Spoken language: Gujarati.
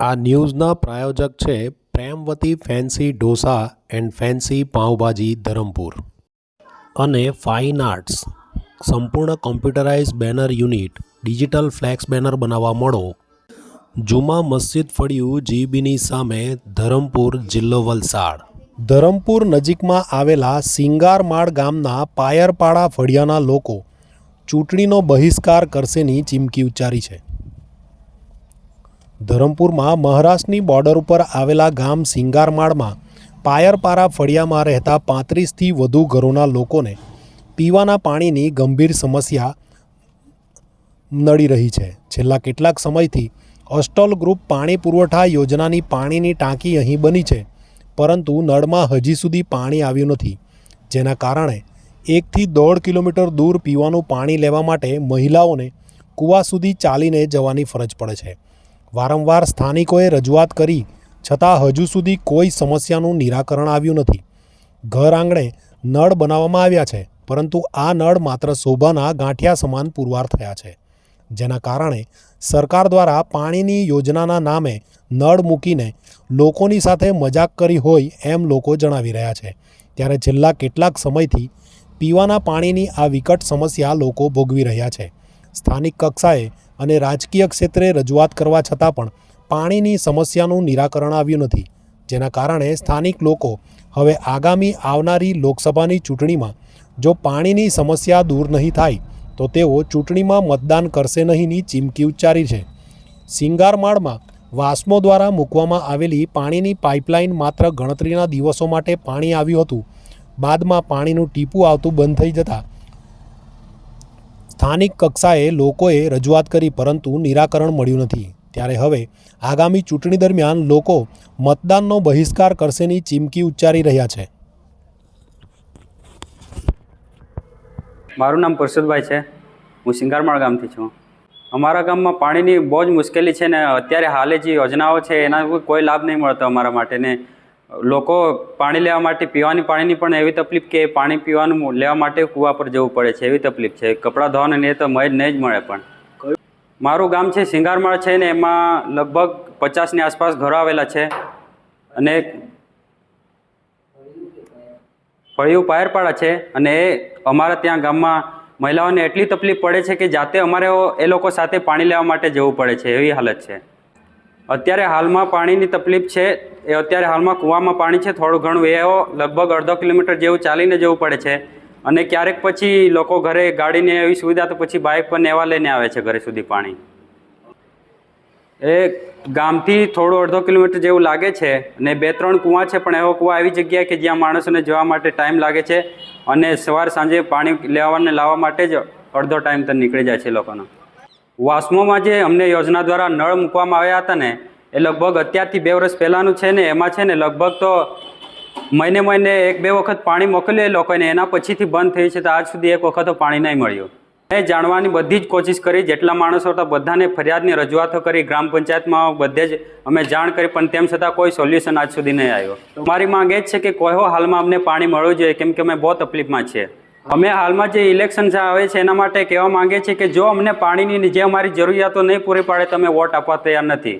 આ ન્યૂઝના પ્રાયોજક છે Premvati fancy dosa and fancy pav bhaji Dharampur. અને ફાઇન આર્ટ્સ. સંપૂર્ણ computerise banner unit, digital flex banner બનાવવા મળો. જુમા મસ્જિદ ફળિયું જીબીની સામે ધરમપુર જિલ્લો વલસાડ. ધરમપુર નજીકમાં આવેલા સિંગારમાળ ગામના પાયરપાડા ફળિયાના લોકો ચૂંટણીનો બહિષ્કાર કરશેની ચીમકી ઉચ્ચારી છે. ધરમપુરમાં મહારાષ્ટ્રની બોર્ડર ઉપર આવેલા ગામ સિંગારમાળમાં પાયરપારા ફળિયામાં રહેતા પાંત્રીસથી વધુ ઘરોના લોકોને પીવાના પાણીની ગંભીર સમસ્યા નડી રહી છે. છેલ્લા કેટલાક સમયથી અસ્ટોલ ગ્રુપ પાણી પુરવઠા યોજનાની પાણીની ટાંકી અહીં બની છે, પરંતુ નળમાં હજી સુધી પાણી આવ્યું નથી, જેના કારણે એકથી દોઢ કિલોમીટર દૂર પીવાનું પાણી લેવા માટે મહિલાઓને કૂવા સુધી ચાલીને જવાની ફરજ પડે છે. વારંવાર સ્થાનિકોએ રજૂઆત કરી, છતાં હજુ સુધી કોઈ સમસ્યાનું નિરાકરણ આવ્યું નથી. ઘર આંગણે નળ બનાવવામાં આવ્યા છે, પરંતુ આ નળ માત્ર શોભાના ગાંઠિયા સમાન પુરવાર થયા છે. જેના કારણે સરકાર દ્વારા પાણીની યોજનાના નામે નળ મૂકીને લોકોની સાથે મજાક કરી હોય એમ લોકો જણાવી રહ્યા છે. ત્યારે છેલ્લા કેટલાક સમયથી પીવાના પાણીની આ વિકટ સમસ્યા લોકો ભોગવી રહ્યા છે. સ્થાનિક કક્ષાએ અને રાજકીય ક્ષેત્રે રજૂઆત કરવા છતાં પણ પાણીની સમસ્યાનું નિરાકરણ આવ્યું નથી, જેના કારણે સ્થાનિક લોકો હવે આગામી આવનારી લોકસભાની ચૂંટણીમાં જો પાણીની સમસ્યા દૂર નહીં થાય, તો તેઓ ચૂંટણીમાં મતદાન કરશે નહીંની ચીમકી ઉચ્ચારી છે. સિંગારમાળમાં વાસ્મો દ્વારા મૂકવામાં આવેલી પાણીની પાઇપલાઇન માત્ર ગણતરીના દિવસો માટે પાણી આવ્યું હતું. બાદમાં પાણીનું ટીપું આવતું બંધ થઈ જતાં સ્થાનિક કક્ષાએ લોકોએ રજૂઆત કરી, પરંતુ નિરાકરણ મળ્યું નથી. ત્યારે હવે આગામી ચૂંટણી દરમિયાન લોકો મતદાનનો બહિષ્કાર કરશેની ચીમકી ઉચ્ચારી રહ્યા છે. મારું નામ પરસુદભાઈ છે. હું સિંગારમાળ ગામથી છું. અમારા ગામમાં પાણીની બહુ જ મુશ્કેલી છે ને અત્યારે હાલે જે યોજનાઓ છે, એના કોઈ લાભ નહીં મળતો અમારા માટે ને લોકો પાણી લેવા માટે પીવાની પાણીની પણ એવી તકલીફ કે પાણી પીવાનું લેવા માટે કૂવા પર જવું પડે છે, એવી તકલીફ છે. કપડાં ધોવાને એ તો મય નહીં જ મળે પણ. મારું ગામ છે સિંગારમાળ છે ને એમાં લગભગ પચાસની આસપાસ ઘરો આવેલા છે અને ફળિયું પાયરપાડા છે અને એ અમારા ત્યાં ગામમાં મહિલાઓને એટલી તકલીફ પડે છે કે જાતે અમારે એ લોકો સાથે પાણી લેવા માટે જવું પડે છે, એવી હાલત છે. અત્યારે હાલમાં પાણીની તકલીફ છે. એ અત્યારે હાલમાં કૂવામાં પાણી છે. થોડું ઘણું એ લગભગ અડધો કિલોમીટર જેવું ચાલીને જવું પડે છે. અને ક્યારેક પછી લોકો ઘરે ગાડીને એવી સુવિધા તો પછી બાઇક પર નેવા લઈને આવે છે ઘરે સુધી પાણી. એ ગામથી થોડું અડધો કિલોમીટર જેવું લાગે છે અને બે ત્રણ કૂવા છે, પણ એવો કૂવા એવી જગ્યાએ કે જ્યાં માણસોને જવા માટે ટાઈમ લાગે છે અને સવાર સાંજે પાણી લેવાને લાવવા માટે જ અડધો ટાઈમ તો નીકળી જાય છે લોકોનો. વાસ્મોમાં જે અમને યોજના દ્વારા નળ મૂકવામાં આવ્યા હતા ને, એ લગભગ અત્યારથી બે વર્ષ પહેલાંનું છે ને, એમાં છે ને લગભગ તો મહિને મહિને એક બે વખત પાણી મોકલ્યું એ લોકોને એના પછીથી બંધ થયું છે તો આજ સુધી એક વખત પાણી નહીં મળ્યું. એ જાણવાની બધી જ કોશિશ કરી, જેટલા માણસો હતા બધાને ફરિયાદની રજૂઆતો કરી, ગ્રામ પંચાયતમાં બધે જ અમે જાણ કરી, પણ તેમ છતાં કોઈ સોલ્યુશન આજ સુધી નહીં આવ્યો. મારી માંગ એ જ છે કે કોઈ હાલમાં અમને પાણી મળવું જોઈએ, કેમ કે અમે બહુ તકલીફમાં છીએ. અમે હાલમાં જે ઇલેક્શન આવે છે, એના માટે કહેવા માંગીએ છીએ કે જો અમને પાણીની જે અમારી જરૂરિયાતો નહીં પૂરી પાડે, તો અમે વોટ આપવા તૈયાર નથી.